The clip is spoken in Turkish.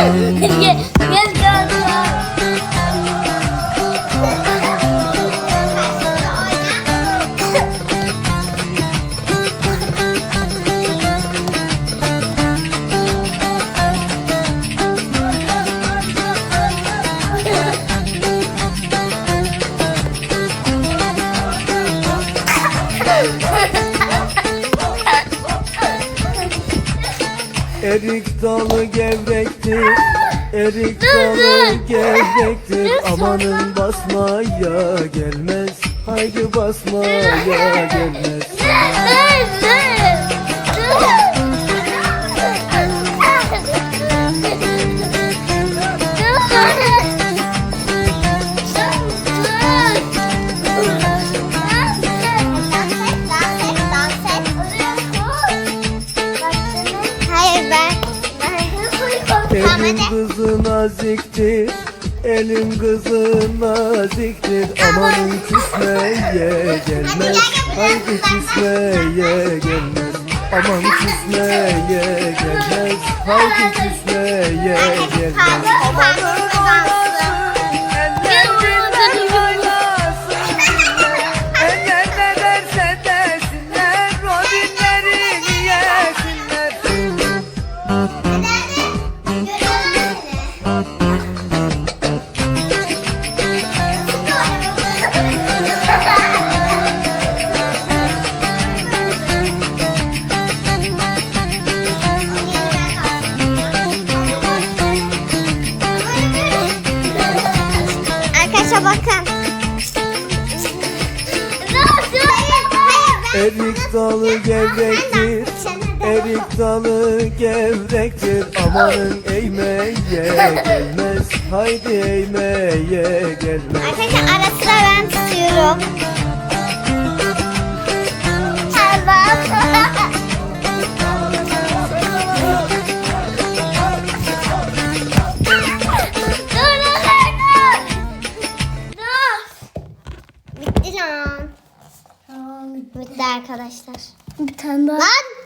Let's go. Ha ha ha! Erik dalı gevrektir. Erik dalı gevrektir. Amanın basmaya gelmez. Haydi basmaya gelmez Elin kızı naziktir Elin kızı naziktir Amanın küsmeye gelmez Haydi küsmeye gelmez? Aman küsmeye gelmez Haydi küsmeye gelmez? Eller bakın. Erik dalı gevrektir. Erik dalı gevrektir. Amanın eğmeye gelmez. Haydi eğmeye gelmez. Arkadaşlar ara sıra ben tutuyorum. Bitti arkadaşlar. Bir tane daha. Lan